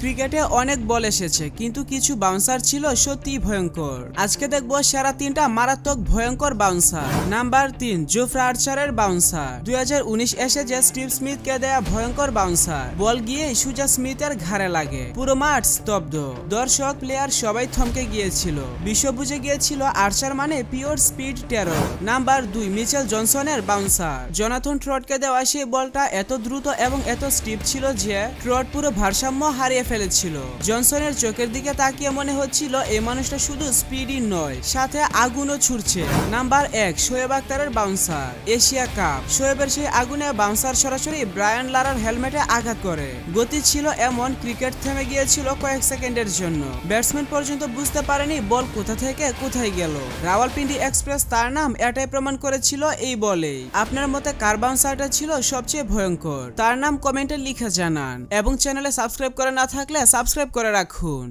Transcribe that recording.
ক্রিকেটে অনেক বল এসেছে, কিন্তু কিছু বাউন্সার ছিল সত্যি ভয়ঙ্কর। আজকে দেখব সেরা তিনটা মারাত্মক ভয়ঙ্কর বাউন্সার নাম্বার তিন জোফ্রা আর্চারের বাউন্সার দুই এসে যে স্টিভ স্মিথকে দেয়া ভয়ঙ্কর বাউন্সার বল গিয়ে সুজা স্মিথের ঘাড়ে লাগে। পুরো মাঠ স্তব্ধ। দর্শক প্লেয়ার সবাই থমকে গিয়েছিল। বিশ্ব বুঝে গিয়েছিল আর্চার মানে পিওর স্পিড টেরর নাম্বার দুই মিচেল জনসনের বাউন্সার জনাথন ট্রটকে দেওয়া সেই বলটা এত দ্রুত এবং এত স্টিপ ছিল যে ট্রট পুরো ভারসাম্য হারিয়ে ফেলেছিল। জনসনের চোখের দিকে তাকিয়ে মনে হচ্ছিল এই মানুষটা শুধু স্পিডই নয়, সাথে আগুনও ছুটছে নাম্বার এক, শোয়েব আক্তারের বাউন্সার, এশিয়া কাপ। শোয়েবের সেই আগুনে বাউন্সার সরাসরি ব্রায়ান লারার হেলমেটে আঘাত করে। গতি ছিল এমন, ক্রিকেট থেমে গিয়েছিল কয়েক সেকেন্ডের জন্য। ব্যাটসম্যান পর্যন্ত বুঝতে পারেনি বল কোথা থেকে কোথায় গেল। রাওয়ালপিন্ডি এক্সপ্রেস তার নাম এটাই প্রমাণ করেছিল এই বলেই। আপনার মতে কার বাউন্সারটা ছিল সবচেয়ে ভয়ঙ্কর? তার নাম কমেন্টে লিখে জানান। এবং চ্যানেলে সাবস্ক্রাইব করে না থাকলে সাবস্ক্রাইব করে রাখুন।